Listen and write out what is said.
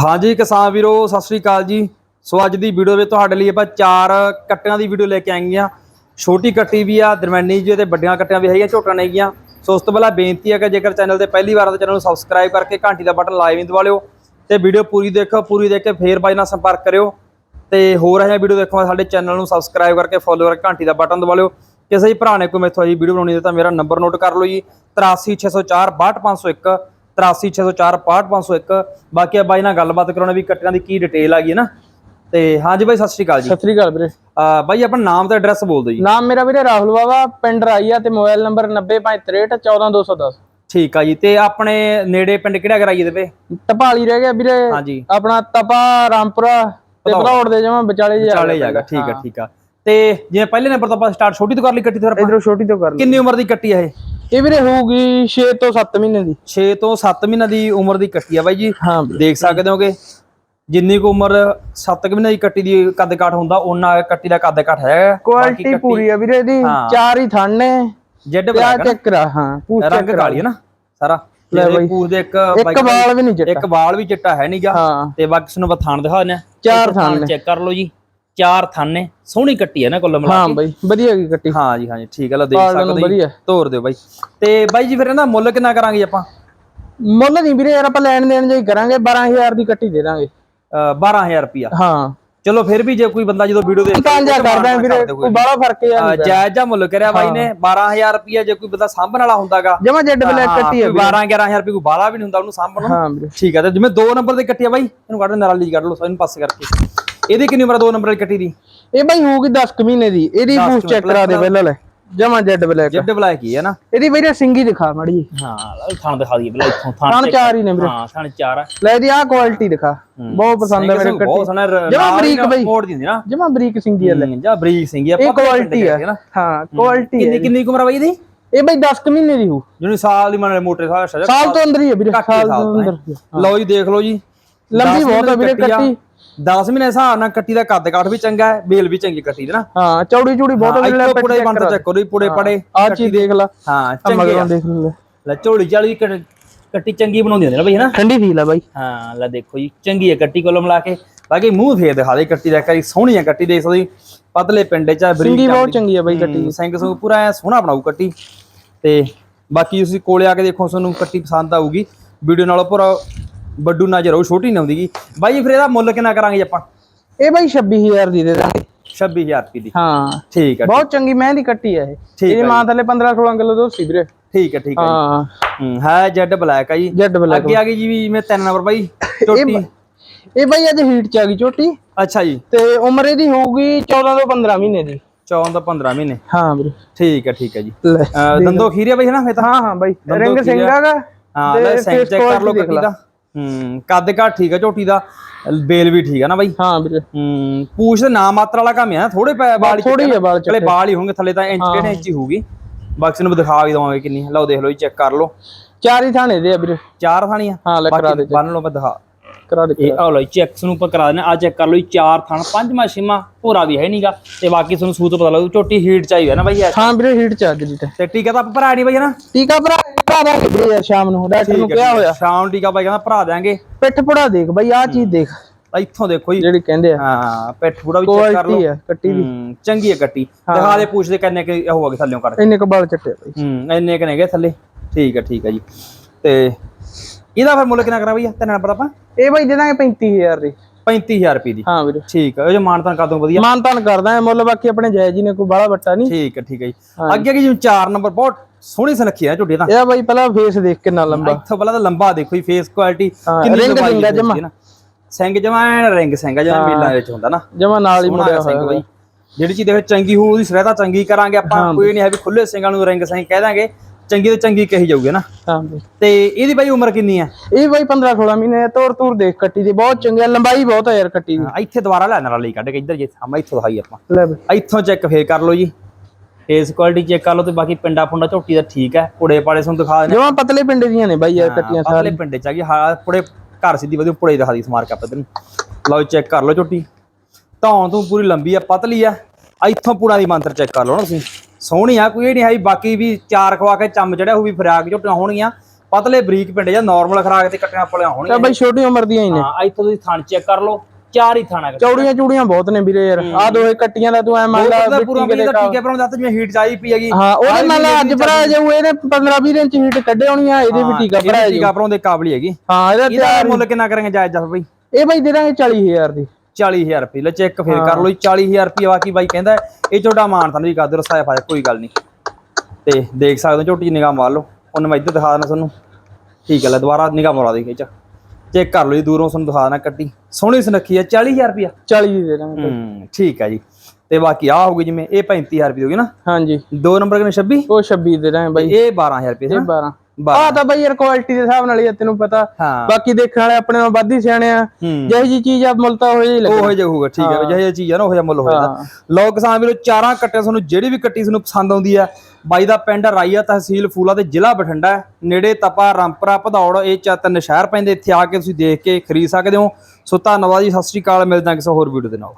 ਹਾਂਜੀ ਕਿਸਾਨ ਵੀਰੋ, ਸਤਿ ਸ੍ਰੀ ਅਕਾਲ ਜੀ। ਸੋ ਅੱਜ ਦੀ ਵੀਡੀਓ ਵਿੱਚ ਤੁਹਾਡੇ ਲਈ ਆਪਾਂ ਚਾਰ ਕੱਟਿਆਂ ਦੀ ਵੀਡੀਓ ਲੈ ਕੇ ਆਏ ਹਾਂ ਛੋਟੀ ਕੱਟੀ ਵੀ ਆ, ਦਰਮਿਆਨੀ ਜੀ ਤੇ ਵੱਡੀਆਂ ਕੱਟੀਆਂ ਵੀ ਹੈਗੀਆਂ ਝੋਟਾਂ ਨੇਗੀਆਂ ਸੋ ਉਸ ਤੋਂ ਪਹਿਲਾਂ ਬੇਨਤੀ ਹੈ ਕਿ ਜੇਕਰ ਚੈਨਲ ਤੇ ਪਹਿਲੀ ਵਾਰ ਆ ਤਾਂ ਚੈਨਲ ਨੂੰ ਸਬਸਕ੍ਰਾਈਬ ਕਰਕੇ ਘੰਟੀ ਦਾ ਬਟਨ ਲਾਈਵ ਦਬਾ ਲਿਓ ਤੇ ਵੀਡੀਓ ਪੂਰੀ ਦੇਖੋ, ਪੂਰੀ ਦੇਖ ਕੇ ਫੇਰ ਬਾਈ ਨਾਲ ਸੰਪਰਕ ਕਰਿਓ। ਤੇ ਹੋਰ ਇਹ ਵੀਡੀਓ ਦੇਖੋ ਸਾਡੇ ਚੈਨਲ ਨੂੰ ਸਬਸਕ੍ਰਾਈਬ ਕਰਕੇ ਫੋਲੋ ਕਰਕੇ ਘੰਟੀ ਦਾ ਬਟਨ ਦਬਾ ਲਿਓ। ਕਿਸੇ ਵੀ ਭਰਾ ਨੇ ਕੋਈ ਮੈਥੋਂ ਜੀ ਵੀਡੀਓ ਬਣਾਉਣੀ ਹੈ ਤਾਂ ਮੇਰਾ ਨੰਬਰ ਨੋਟ ਕਰ ਲਓ ਜੀ। 83604 62501 83604 ਬਾਕੀ ਆ ਬਾਈ ਨਾਲ ਗੱਲਬਾਤ ਕਰਾਉਣਾ ਵੀ ਕੱਟਿਆਂ ਦੀ ਕੀ ਡਿਟੇਲ ਆ ਗਈ ਹੈ ਨਾ। ਤੇ ਹਾਂਜੀ ਬਾਈ ਸਤਿ ਸ਼੍ਰੀ ਅਕਾਲ ਜੀ। ਸਤਿ ਸ੍ਰੀ ਅਕਾਲ ਵੀਰੇ। ਬਾਈ ਆਪਣਾ ਨਾਮ ਤੇ ਐਡਰੈਸ ਬੋਲ ਦਿਓ ਜੀ। ਨਾਮ ਮੇਰਾ ਵੀਰੇ ਰਾਹੁਲ ਬਾਵਾ ਪਿੰਡ ਰਾਈਆ ਤੇ ਮੋਬਾਈਲ ਨੰਬਰ 9063614210 ਠੀਕ ਆ ਜੀ ਤੇ ਆਪਣੇ ਨੇੜੇ ਪਿੰਡ ਕਿਹੜਾ ਕਰਾਈਏ ਦੇ ਵੇ ਟਪਾਲੀ ਰਹਿ ਗਿਆ ਵੀਰੇ। ਹਾਂਜੀ ਆਪਣਾ ਤਪਾ ਰਾਮਪੁਰਾ ਤੇ ਭਦੌੜ। ਦੇ ਜਮਾ ਵਿਚਾਲੇ ਜਿਹਾ ਚਾਲੇ ਜਾਗਾ ਠੀਕ ਆ ਠੀਕ ਆ। ਤੇ ਜਿਵੇਂ ਪਹਿਲੇ ਨੰਬਰ ਤੋਂ ਆਪਾਂ ਸਟਾਰਟ ਛੋਟੀ ਤੋਂ ਕਰ ਲਈ ਕੱਟੀ ਫਿਰ ਆਪਾਂ ਇਧਰੋਂ ਛੋਟੀ ਤੋਂ ਕਰ ਲਈ। ਕਿੰਨੀ ਉਮਰ ਦੀ ਕੱਟੀ ਆ ਇਹ? ਇਹ ਵੀਰੇ ਹੋਊਗੀ 6 ਤੋਂ 7 ਮਹੀਨੇ ਦੀ। 6 ਤੋਂ 7 ਮਹੀਨਿਆਂ ਦੀ ਉਮਰ ਦੀ ਕੱਟੀ ਆ ਬਾਈ ਜੀ। ਹਾਂ ਦੇਖ ਸਕਦੇ ਹੋਗੇ ਜਿੰਨੀ ਕੁ ਉਮਰ 7 ਮਹੀਨੇ ਦੀ ਕੱਟੀ ਦੀ ਕੱਦ ਕਾਠ ਹੁੰਦਾ ਉਹਨਾਂ ਕੱਟੀ ਦਾ ਕੱਦ ਕਾਠ ਹੈ ਕੁਆਲਿਟੀ ਪੂਰੀ ਆ ਵੀਰੇ ਦੀ। ਚਾਰ ਹੀ ਥਣ ਨੇ। ਜੈਡ ਪਿਆ ਚੈੱਕ ਕਰਾ ਹਾਂ ਪੂਛ ਰੰਗ ਕਾਲੀ ਹੈ ਨਾ ਸਾਰਾ। ਲੈ ਲੈ ਬਾਈ। ਪੂਰ ਦੇ ਇੱਕ ਇੱਕ ਵਾਲ ਵੀ ਨਹੀਂ ਚਿੱਟਾ। ਇੱਕ ਵਾਲ ਵੀ ਚਿੱਟਾ ਹੈ ਨਹੀਂਗਾ ਤੇ ਬਾਕੀ ਤੁਹਾਨੂੰ ਬਥਾਨ ਦਿਖਾ ਦਿੰਦੇ ਚਾਰ ਥਣ ਚੈੱਕ ਕਰ ਲਓ ਜੀ। ਚਾਰ ਥਣ ਨੇ ਸੋਹਣੀ ਕੱਟੀ ਹੈ ਨਾ ਕੁੱਲ ਮਿਲਾ ਹਾਂ ਬਾਈ ਵਧੀਆ ਕੀ ਕੱਟੀ। ਹਾਂ ਜੀ ਹਾਂ ਜੀ ਠੀਕ ਹੈ ਲਓ ਦੇਖ ਪਾਲਣ ਨੂੰ ਸਕਦੇ ਹੋ ਜੀ। ਤੋਰ ਦਿਓ ਬਾਈ। ਤੇ ਬਾਈ ਜੀ ਫਿਰ ਇਹਦਾ ਮੁੱਲ ਕਿੰਨਾ ਕਰਾਂਗੇ ਆਪਾਂ? ਮੁੱਲ ਨਹੀਂ ਵੀਰੇ ਯਾਰ ਆਪਾਂ ਲੈਣ ਦੇਣ ਜਾਈ ਕਰਾਂਗੇ 12000 ਦੀ ਕੱਟੀ ਦੇ ਦਾਂਗੇ। ਅਹ 12000 ਰੁਪਿਆ ਹਾਂ। ਚਲੋ ਫਿਰ ਵੀ ਜੇ ਕੋਈ ਬੰਦਾ ਜਦੋਂ ਵੀਡੀਓ ਦੇ ਤਾਂ ਜਾ ਕਰਦਾ ਵੀਰੇ ਕੋਈ ਬੜਾ ਫ਼ਰਕ ਆ ਜਾਇਜ਼ ਜਾਂ ਮੁੱਲ ਕਰਿਆ ਬਾਈ ਨੇ 12000 ਰੁਪਿਆ ਜੇ ਕੋਈ ਬੰਦਾ ਸਾਂਭਣ ਵਾਲਾ ਹੁੰਦਾਗਾ। ਜਮਾ ਜੈਡ ਬਲੈਕ ਕੱਟੀ ਆ 12 11000 ਰੁਪਏ ਕੋਈ ਬਾਲਾ ਵੀ ਨਹੀਂ ਹੁੰਦਾ ਉਹਨੂੰ ਸਾਂਭਣ ਨੂੰ। ਹਾਂ ਠੀਕ ਹੈ ਤੇ ਜਿਵੇਂ 2 ਨੰਬਰ ਦੀ ਕੱਟੀ ਆ ਬਾਈ ਇਹਨੂੰ ਕੱਢ ਨਾਰਾਲੀ ਕੱਢ ਲਓ ਇਹਨੂੰ ਪਾਸੇ ਕਰਕੇ। ਇਹਦੀ ਕਿੰਨੀ ਉਮਰ 2 ਨੰਬਰ ਵਾਲੀ ਕੱਟੀ ਦੀ? ਇਹ ਬਾਈ ਹੋਊਗੀ 10 ਕੁ ਮਹੀਨੇ ਦੀ। ਇਹਦੀ ਪੂਛ ਚੈੱਕ ਕਰਾ ਦੇ ਪਹਿਲਾਂ ਲੈ। ਜਮਾ ਜੈਡ ਬਲੈਕ ਜਿੱਡ ਬਲਾਕ ਕੀ ਹੈ ਨਾ। ਇਹਦੀ ਵੀਰੇ ਸਿੰਗੀ ਦਿਖਾ ਮੜੀ ਹਾਂ ਥਣ ਦਿਖਾ ਦਈਏ ਪਹਿਲਾਂ ਇੱਥੋਂ ਥਣ ਥਣ ਚਾਰ ਹੀ ਨੇ ਵੀਰੇ। ਹਾਂ ਥਣ ਚਾਰ ਆ। ਲੈ ਇਹਦੀ ਆਹ ਕੁਆਲਿਟੀ ਦਿਖਾ। ਬਹੁਤ ਪਸੰਦ ਆ ਮੇਰੇ ਬਹੁਤ ਕੱਟੀ। ਸੋਹਣਾ ਜਮਾਂ ਬਰੀਕ ਬਾਈ। ਮੋੜ ਦਿੰਦੀ ਨਾ। ਜਮਾ ਬਰੀਕ ਸਿੰਗੀ ਆ ਲੈ ਹੂੰ, ਜਾਂ ਬਰੀਕ ਸਿੰਗੀ ਆ ਇਹ ਕੁਆਲਿਟੀ ਦੇ ਆ। ਨਾ। ਹਾਂ ਕੁਆਲਿਟੀ ਕਿੰਨੀ ਹੈ ਕਿੰਨੀ ਉਮਰ ਆ ਬਾਈ ਇਹਦੀ? ਇਹ ਬਾਈ 10 ਕੁ ਮਹੀਨੇ ਦੀ ਹੋ ਜਿਹਨੂੰ ਸਾਲ ਦੀ ਮਨ ਮੋਟੇ ਸਾਲ ਸਾਲ ਤੋਂ ਅੰਦਰ ਹੀ ਹੈ ਵੀਰੇ ਸਾਲ ਤੋਂ ਅੰਦਰ ਲਓ ਜੀ ਦੇਖ ਲਓ ਜੀ। ਲੰਬੀ ਬਹੁਤ ਆ ਵੀਰੇ ਕੱਟੀ। 10 ਮਹੀਨੇ ਹਿਸਾਬ ਨਾਲ ਕੱਟੀ ਦਾ ਕੱਦ ਕਾਠ ਵੀ ਚੰਗਾ ਹੈ ਬੇਲ ਵੀ ਚੰਗੀ ਕੱਟੀ ਦੇ ਨਾ। ਹਾਂ ਚੌੜੀ ਚੂੜੀ ਬਹੁਤ ਆ ਲੈ ਇੱਥੋਂ ਪੁੜੇ ਬੰਦ ਚੈੱਕ ਕਰੋ ਪੁੜੇ ਪੜੇ ਆ ਚੀਜ਼ ਦੇਖ ਲਾ। ਹਾਂ ਆ ਚੰਗੇ ਆ। ਦੇਖ ਲੈ। ਲੈ ਝੋਲੀ ਚਾਲੀ ਕੱਟ- ਚੰਗੀ ਬਣਾਉਂਦੀ ਹੁੰਦੀ ਨਾ ਬਈ ਹਨਾ ਠੰਡੀ ਫੀਲ ਆ ਬਾਈ। ਹਾਂ ਲੈ ਦੇਖੋ ਜੀ ਚੰਗੀ ਹੈ ਕੱਟੀ ਕੋਲ ਮਿਲਾ ਕੇ। ਬਾਕੀ ਮੂੰਹ ਫੇਰ ਦਿਖਾ ਦੇ ਕੱਟੀ ਦਾ ਇੱਕ ਵਾਰੀ ਸੋਹਣੀ ਹੈ ਕੱਟੀ ਦੇਖ ਸਕਦੇ। ਪਤਲੇ ਪਿੰਡੇ ਚ ਬਰੀਕ ਸਿੰਗੀ ਬਹੁਤ ਚੰਗੀ ਆ ਬਾਈ ਕੱਟੀ। ਸਿੰਘ ਸੂ ਪੂਰਾ ਐਂ ਸੋਹਣਾ ਬਣਾਉ ਕੱਟੀ। ਤੇ ਬਾਕੀ ਤੁਸੀਂ ਕੋਲੇ ਆ ਕੇ ਦੇਖੋ ਤੁਹਾਨੂੰ ਕੱਟੀ ਪਸੰਦ ਆਊਗੀ। ਵੀਡੀਓ ਨਾਲੋਂ ਪੂਰਾ ਵੱਡੂ ਨਜ਼ਰ ਆਊ ਛੋਟੀ ਨਹੀਂ ਆਉਂਦੀਗੀ। ਬਾਈ ਫਿਰ ਇਹਦਾ ਮੁੱਲ ਕਿੰਨਾ ਕਰਾਂਗੇ ਆਪਾਂ? ਇਹ ਬਾਈ 26000 ਦੀ ਦੇ ਦਾਂਗੇ। 26000 ਰੁਪਏ ਦੀ। ਹਾਂ। ਠੀਕ ਹੈ ਬਹੁਤ ਚੰਗੀ ਮਹਿੰਦੀ ਕੱਟੀ ਆ ਇਹ। ਇਹਦੀ ਮਾਂ ਥੱਲੇ 15 16 ਕਿਲੋ ਦੁੱਧ ਸੀ ਵੀਰੇ। ਠੀਕ ਹੈ ਠੀਕ ਹੈ ਹਾਂ। ਹੂੰ ਹੈ ਜੈਡ ਬਲੈਕ ਆ ਜੀ। Z black. ਅੱਗੇ ਆ ਗਈ ਜੀ ਵੀ ਮੈਂ ਤਿੰਨ ਨੰਬਰ ਬਾਈ ਝੋਟੀ ਇਹ ਬਾਈ ਅੱਜ ਹੀਟ ਚ ਆ ਗਈ ਝੋਟੀ ਅੱਛਾ ਜੀ। ਤੇ ਉਮਰ ਇਹਦੀ ਹੋਊਗੀ 14 ਤੋਂ 15 ਮਹੀਨੇ ਦੀ। 14 ਤੋਂ 15 ਮਹੀਨੇ। ਹਾਂ ਵੀਰੇ। ਠੀਕ ਹੈ ਠੀਕ ਹੈ ਜੀ। ਲੈ ਦੰਦੋ ਖੀਰੇ ਬਾਈ ਹੈ ਨਾ ਫੇ ਤਾਂ? ਹਾਂ ਹਾਂ ਬਾਈ। ਰਿੰਗ ਕੀ ਆ? ਸਿੰਘਾ ਦਾ ਹਾਂ ਲੈ ਸੈਂਕ ਚੈੱਕ ਕਰ quality ਕੱਟੀ ਦਾ। ਹੂੰ ਕੱਦ ਘਾਟ ਠੀਕ ਹੈ ਝੋਟੀ ਦਾ ਬੇਲ ਵੀ ਠੀਕ ਹੈ ਨਾ ਬਾਈ? ਹਾਂ ਵੀਰੇ। ਹੂੰ ਪੂਛ ਦੇ ਨਾ ਮਾਤਰ ਵਾਲਾ ਕੰਮ ਹੈ ਥੋੜੇ ਵਾਲ ਥੋੜੀ ਹੈ ਵਾਲ ਚਲੇ ਵਾਲ ਹੀ ਹੋਣਗੇ ਥੱਲੇ ਤਾਂ ਇੰਚ ਕਿਹੜੇ ਇੰਚ ਹੀ ਹੋਊਗੀ। ਬਾਕੀ ਨੂੰ ਦਿਖਾ ਵੀ ਦਵਾਂਗੇ ਕਿੰਨੀ ਲਓ ਦੇਖ ਲਓ ਜੀ ਚੈੱਕ ਕਰ ਲਓ। ਚਾਰ ਹੀ ਥਾਣੇ ਦੇ ਆ ਵੀਰੇ। ਚਾਰ ਥਾਣੀਆਂ ਹਾਂ ਲੈ ਕਰਾ ਦੇ ਬੰਨ ਲਓ ਮੈਂ ਦਿਖਾ। ਕਰਾ ਦੇ ਇਹ ਆ ਲਓ ਚੈੱਕਸ ਨੂੰ ਆਪਾਂ ਕਰਾ ਦਿੰਦੇ ਆ ਚੈੱਕ ਕਰ ਲਓ ਚਾਰ ਥਣ ਪੰਜਵਾਂ ਛੇਵਾਂ ਭੋਰਾ ਵੀ ਹੈ ਨਹੀਂਗਾ ਤੇ ਬਾਕੀ ਤੁਹਾਨੂੰ ਸੂਤ ਪਤਾ ਲੱਗੂ ਝੋਟੀ ਹੀਟ ਚਾਹੀਦੀ ਨਾ ਬਾਈ। ਹਾਂ ਵੀਰੇ ਹੀਟ ਚ ਅੱਜ ਦੀ ਤੇ। ਤੇ ਟੀਕਾ ਤਾਂ ਆਪਾਂ ਭਰਾ ਨਹੀਂ ਬਾਈ ਨਾ? ਟੀਕਾ ਭਰਾ ਭਰਾ ਦਾਂਗੇ ਵੀਰੇ ਯਾਰ ਸ਼ਾਮ ਨੂੰ। ਡਾਕਟਰ ਨੂੰ ਕਿਹਾ ਹੋਇਆ। ਸ਼ਾਮ ਟੀਕਾ ਬਾਈ ਕਹਿੰਦਾ ਭਰਾ ਦਿਆਂਗੇ। ਪਿੱਠ ਪੁੜਾ ਦੇਖ ਬਾਈ ਆਹ ਚੀਜ਼ ਦੇਖ। ਇੱਥੋਂ ਦੇਖੋ ਜੀ। ਜਿਹੜੀ ਕਹਿੰਦੇ ਆ। ਹਾਂ ਪਿੱਠ ਪੂੜਾ ਵੀ ਚੈੱਕ ਕਰ ਲਓ। ਕੱਟੀ ਹੂੰ ਚੰਗੀ ਹੈ ਕੱਟੀ। ਦਿਖਾ ਦੇ ਪੁੱਛਦੇ ਕਿੰਨੇ ਕਿ ਉਹ ਹੋਗੇ ਥੱਲੇੋਂ ਕਰ ਇੰਨੇ ਕ ਬਾਲ ਚੱਟੇ ਬਾਈ। ਹੂੰ ਇੰਨੇ ਕਿ ਨੇਗੇ ਥੱਲੇ। ਠੀਕ ਹੈ ਠੀਕ ਹੈ ਜੀ। ਤੇ ਇਹਦਾ ਫਿਰ ਮੁੱਲ ਕਿੰਨਾ ਕਰਾਂ ਬਈਆ ਤਿੰਨ ਨੰਬਰ ਆਪਾਂ? ਇਹ ਬਾਈ ਦੇ ਦਾਂਗੇ 35000 ਦੀ। 35000 ਰੁਪਏ ਦੀ। ਹਾਂ ਵੀਰੇ। ਠੀਕ ਹੈ ਜੋ ਮਾਨਤਾਨ ਕਰ ਦੋ ਵਧੀਆ। ਮਾਨ ਤਾਨ ਕਰਦਾ ਮੁੱਲ ਬਾਕੀ ਆਪਣੇ ਜਾਇਜ਼ ਜੀ ਨੇ ਕੋਈ ਬਾਹਲਾ ਵੱਟਾ ਨਹੀਂ ਠੀਕ ਹੈ ਠੀਕ ਹੈ ਜੀ। ਅੱਗੇ ਕੀ ਜਿਵੇਂ 4 ਨੰਬਰ ਬਹੁਤ ਸੋਹਣੀ ਸੁਨੱਖੀ ਹੈ ਝੋਟੀ ਦਾ ਇਹਦਾ ਬਾਈ ਪਹਿਲਾਂ ਫੇਸ ਦੇਖ ਕਿੰਨਾ ਲੰਬਾ। ਇੱਥੋਂ ਪਹਿਲਾਂ ਤਾਂ ਲੰਬਾ ਦੇਖੋ ਜੀ ਫੇਸ ਕੁਆਲਿਟੀ ਕਿੰਨੀ ਰਿੰਗ ਲੰਬਾਈ ਰਿੰਗ ਆ ਦੀ ਜਮਾਂ। ਸਿੰਘ ਜਮਾ ਰਿੰਗ ਸਿੰਘ ਆ ਜਿਵੇਂ ਮੇਲਾਂ ਵਿੱਚ ਹੁੰਦਾ ਨਾ। ਜਮਾ ਨਾਲ ਹੀ ਮੁੜਿਆ ਹੋਇਆ ਬਾਈ। ਜਿਹੜੀ ਚੀਜ਼ ਦੇਖੋ ਚੰਗੀ ਹੋਊ ਉਹਦੀ ਸਰਹਿਤਾ ਚੰਗੀ ਕਰਾਂਗੇ ਆਪਾਂ। ਕੋਈ ਨਹੀਂ ਹੈ ਵੀ ਖੁੱਲੇ ਸਿੰਘਾਂ ਨੂੰ ਰਿੰਗ ਸਿੰਘ ਕਹਿ ਦਾਂਗੇ। ਚੰਗੀ ਤੇ ਚੰਗੀ ਕਹੀ ਜਾਊਗੀ ਨਾ। ਹਾਂ ਤੇ ਇਹਦੀ ਬਾਈ ਉਮਰ ਕਿੰਨੀ ਹੈ? ਇਹ ਬਾਈ 15 16 ਮਹੀਨੇ ਤੋਰ ਤੂਰ ਦੇਖ ਕੱਟੀ ਦੀ ਬਹੁਤ ਚੰਗੀ ਆ ਲੰਬਾਈ ਬਹੁਤ ਆ ਯਾਰ ਕੱਟੀ ਦੀ। ਇੱਥੇ ਦੁਬਾਰਾ ਲੈਣ ਵਾਲੀ ਕੱਢ ਕੇ ਇੱਧਰ ਜੇ ਸਾਹਮਣੇ ਇੱਥੋਂ ਦਿਖਾਈ ਆਪਾਂ। ਇੱਥੋਂ ਚੈੱਕ ਫੇਰ ਕਰ ਲਓ ਜੀ। ਫੇਸ ਕੁਆਲਿਟੀ ਚੈੱਕ ਕਰ ਲਓ ਤੇ ਬਾਕੀ ਪਿੰਡਾ ਪੁੰਡਾ ਝੋਟੀ ਦਾ ਠੀਕ ਹੈ ਪੁੜੇ ਪਾੜੇ ਤੁਹਾਨੂੰ ਦਿਖਾ ਦੇਣੇ ਜਮਾ ਪਤਲੇ ਪਿੰਡ ਦੀਆਂ ਨੇ ਬਾਈ ਯਾਰ ਕੱਟੀਆਂ ਪਤਲੇ ਪਿੰਡੇ ਚ ਆ ਗਈ। ਹਾਂ ਪੁੜੇ ਘਰ ਸਿੱਧੀ ਵਧੀਆ ਪੁੜੇ ਦਿਖਾ ਦੀ ਸਮਾਰ ਕੇ ਆਪਾਂ ਤੈਨੂੰ। ਲਓ ਚੈੱਕ ਕਰ ਲਓ ਝੋਟੀ। ਧੌਣ ਤੋਂ ਪੂਰੀ ਲੰਬੀ ਆ ਪਤਲੀ ਆ। ਇੱਥੋਂ ਪੂਰਾ ਦੀ ਮੰਤਰ ਚੈੱਕ ਕਰ ਲਓ ਨਾ ਤੁਸੀਂ। ਸੋਹਣੀ ਆ ਕੋਈ ਨਹੀਂ ਹੈ ਬਾਕੀ ਵੀ ਚਾਰ ਖਵਾ ਕੇ ਚੰਮ ਚੜਿਆ ਹੋਊ ਵੀ ਫਰਾਕ ਝੋਟੀਆਂ ਹੋਣਗੀਆਂ। ਪਤਲੇ ਬਰੀਕ ਪਿੰਡ ਜਾਂ ਨਾਰਮਲ ਖਰਾਕ ਤੇ ਕੱਟੀਆਂ ਪਲੀਆਂ ਤਾਂ ਹੋਣਗੀਆਂ ਬਾਈ ਛੋਟੀ ਉਮਰ ਦੀਆਂ ਹੀ ਨੇ। ਹਾਂ ਇੱਥੋਂ ਤੁਸੀਂ ਥਣ ਚੈੱਕ ਕਰ ਲਓ। ਚਾਰ ਹੀ ਥਾਣਾ ਚੌੜੀਆਂ ਚੂੜੀਆਂ ਬਹੁਤ ਨੇ ਵੀਰੇ ਯਾਰ। ਆ ਦੋਏ ਕੱਟੀਆਂ ਦਾ ਤੂੰ ਐ ਮੰਨ ਲਾ ਪੂਰਾ ਵੀ ਦਾ ਟੀਕੇ ਪਰ ਦੱਸ ਜਿਵੇਂ ਹੀਟ ਚਾਹੀ ਪਈ ਹੈਗੀ। ਹਾਂ ਉਹਦੇ ਮੰਨ ਲਾ ਅੱਜ ਭਰਾ ਜਾਊ ਇਹਨੇ 15 20 ਦਿਨ ਚ ਹੀਟ ਕੱਢੇ ਹੋਣੀ ਆ ਇਹਦੇ ਵੀ ਟੀਕਾ ਭਰਾ ਜਾਊ। ਟੀਕਾ ਪਰੋਂ ਦੇ ਕਾਬਲੀ ਹੈਗੀ। ਹਾਂ ਇਹਦਾ ਤਿਆਰ ਮੁੱਲ ਕਿੰਨਾ ਕਰਾਂਗੇ ਜਾਇਜ਼ ਦੱਸ ਬਈ? ਇਹ ਬਾਈ ਦੇ ਦਾਂਗੇ 40000 ਦੀ। 40000 ਰੁਪਏ ਲੈ ਚੈੱਕ ਫੇਰ ਕਰ ਲਓ ਜੀ 40000 ਰੁਪਏ ਬਾਕੀ ਬਾਈ ਕਹਿੰਦਾ ਇਹ ਛੋਟਾ ਮਾਨ ਤਾਂ ਨਹੀਂ ਕਰ ਦੋ ਰਸਾਇਆ ਫਾਇਆ ਕੋਈ ਗੱਲ ਨਹੀਂ। ਤੇ ਦੇਖ ਸਕਦੇ ਹੋ ਝੋਟੀ ਨਿਗਾਹ ਮਾਰ ਲਓ ਹੁਣ ਮੈਂ ਇੱਧਰ ਦਿਖਾ ਦੇਣਾ ਤੁਹਾਨੂੰ। ਠੀਕ ਹੈ ਲੈ ਦੁਬਾਰਾ ਨਿਗਾਹ ਮਾਰਾ ਦੇ ਚ ਚੈੱਕ ਕਰ ਲਓ ਜੀ ਦੂਰੋਂ ਤੁਹਾਨੂੰ ਦਿਖਾ ਦੇਣਾ ਕੱਟੀ। ਸੋਹਣੀ ਸੁਨੱਖੀ ਹੈ 40000 ਰੁਪਿਆ 40 ਦੀ ਦੇ ਦਾਂਗੇ ਹੂੰ ਠੀਕ ਹੈ ਜੀ। ਤੇ ਬਾਕੀ ਆ ਹੋਊਗੀ ਜਿਵੇਂ ਇਹ 35000 ਰੁਪਏ ਹੋਗੀ ਨਾ। ਹਾਂਜੀ। ਦੋ ਨੰਬਰ ਕਿਨੇ 26 ਉਹ 26 ਦੇ ਦਾਂਗੇ ਬਾਈ। ਇਹ 12000 ਰੁਪਏ ਇਹ ਸੀ 12 ਬਾਰਾਂ। ਆ ਤਾਂ ਬਾਈ ਯਾਰ ਕੁਆਲਿਟੀ ਦੇ ਹਿਸਾਬ ਨਾਲ ਹੀ ਆ ਤੈਨੂੰ ਪਤਾ। ਬਾਕੀ ਦੇਖਣ ਵਾਲੇ ਆਪਣੇ ਨਾਲ ਵੱਧ ਹੀ ਸਿਆਣੇ ਆ। ਜਿਹੀ ਜੀ ਚੀਜ਼ ਆ ਮੁੱਲ ਤਾਂ ਹੋ ਹੀ ਲੱਗੇ ਉਹ ਜਿਹਾ ਹੋਊਗਾ ਠੀਕ ਹੈ। ਜਿਹੇ ਜਿਹੀ ਚੀਜ਼ ਆ ਨਾ ਉਹ ਜਿਹਾ ਮੁੱਲ ਹੋ ਜਾਂਦਾ। ਲੋ ਕਿਸਾਨ ਵੀਰੋ ਚਾਰਾਂ ਕੱਟਿਆਂ ਤੁਹਾਨੂੰ ਜਿਹੜੀ ਵੀ ਕੱਟੀ ਤੁਹਾਨੂੰ ਪਸੰਦ ਆਉਂਦੀ ਆ ਬਾਈ ਦਾ ਪਿੰਡ ਰਾਈਆ ਤਹਿਸੀਲ ਫੂਲਾ ਤੇ ਜ਼ਿਲ੍ਹਾ ਬਠਿੰਡਾ ਨੇੜੇ ਤਪਾ, ਰਾਮਪੁਰਾ, ਭਦੌੜ, ਇਹ ਚਾ ਤਿੰਨ ਸ਼ਹਿਰ ਪੈਂਦੇ, ਇੱਥੇ ਆ ਕੇ ਤੁਸੀਂ ਦੇਖ ਕੇ ਖਰੀਦ ਸਕਦੇ ਹੋ। ਸੋ ਧੰਨਵਾਦ ਜੀ, ਸਤਿ ਸ਼੍ਰੀ ਅਕਾਲ, ਮਿਲਦਾ ਕਿਸੇ ਹੋਰ ਵੀਡੀਓ ਦੇ ਨਾਲ।